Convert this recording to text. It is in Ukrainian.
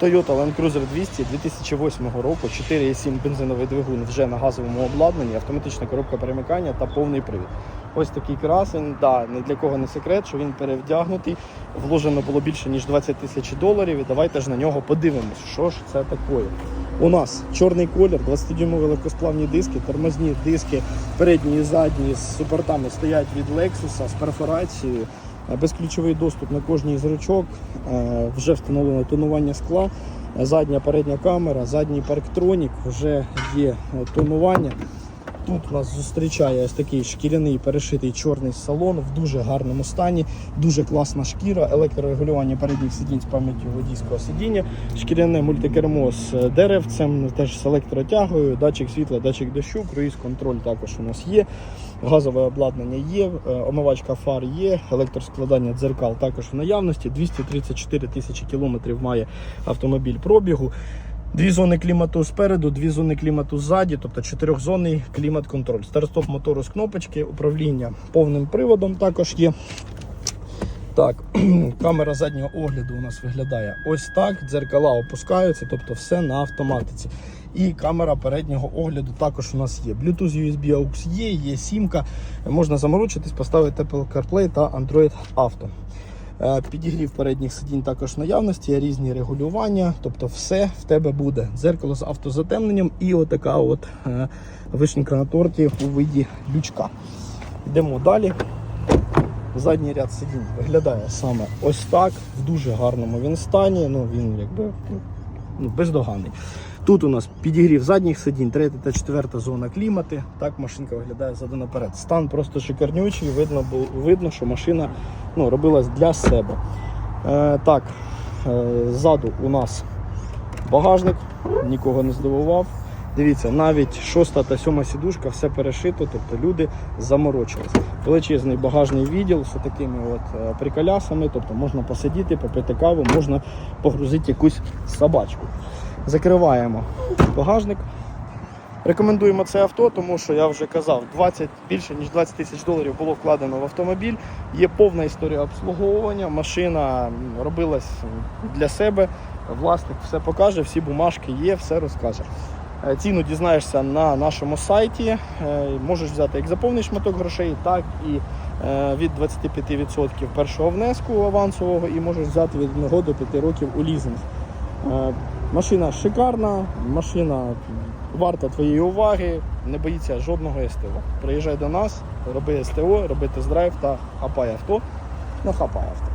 Toyota Land Cruiser 200 2008 року, 4,7 бензиновий двигун вже на газовому обладнанні, автоматична коробка перемикання та повний привід. Ось такий красень, да, ні для кого не секрет, що він перевдягнутий. Вложено було більше ніж 20 тисяч доларів. І давайте ж на нього подивимось, що ж це таке. У нас чорний колір, 20-дюймові легкосплавні диски, тормозні диски, передні і задні з супортами стоять від Lexus з перфорацією. Безключовий доступ на кожній з ручок, е, вже встановлено тонування скла, задня передня камера, задній парктронік, вже є е, тонування. Тут нас зустрічає ось такий шкіряний перешитий чорний салон в дуже гарному стані, дуже класна шкіра, електрорегулювання передніх сидінь з пам'яттю водійського сидіння, шкіряне мультикермо з е, деревцем, теж з електротягою, датчик світла, датчик дощу, круїз контроль також у нас є. Газове обладнання є, е, омивачка фар є, електроскладання дзеркал також в наявності. 234 тисячі кілометрів має автомобіль пробігу. Дві зони клімату спереду, дві зони клімату ззаді, тобто чотирьохзонний клімат-контроль. Старт-стоп мотору з кнопочки, управління повним приводом також є. Так, камера заднього огляду у нас виглядає ось так. Дзеркала опускаються, тобто все на автоматиці. І камера переднього огляду також у нас є. Bluetooth USB AUX є, є сімка. Можна заморочитись, поставити Apple CarPlay та Android Auto. Е, Підігрів передніх сидінь також наявності, різні регулювання, тобто все в тебе буде. Дзеркало з автозатемненням і отака от е, вишенька на торті у виді лючка. Йдемо далі. Задній ряд сидінь виглядає саме ось так, в дуже гарному він стані. Ну він якби ну, бездоганний. Тут у нас підігрів задніх сидінь, третя та четверта зона клімати. Так машинка виглядає ззаду наперед. Стан просто шикарнючий, видно, видно що машина ну, робилась для себе. Е, так, е, ззаду у нас багажник, нікого не здивував. Дивіться, навіть шоста та сьома сідушка все перешито, тобто люди заморочились. Величезний багажний відділ з такими от е, приколясами, тобто можна посидіти, попити каву, можна погрузити якусь собачку. Закриваємо багажник. Рекомендуємо це авто, тому що я вже казав, 20, більше ніж 20 тисяч доларів було вкладено в автомобіль. Є повна історія обслуговування. Машина робилась для себе. Власник все покаже, всі бумажки є, все розкаже. Е, Ціну дізнаєшся на нашому сайті. Е, Можеш взяти як за повний шматок грошей, так і е, від 25% першого внеску авансового, і можеш взяти від 1 до 5 років у лізинг. Машина шикарна, машина варта твоєї уваги, не боїться жодного СТО. Приїжджай до нас, роби СТО, роби тест-драйв та хапай авто на хапай авто.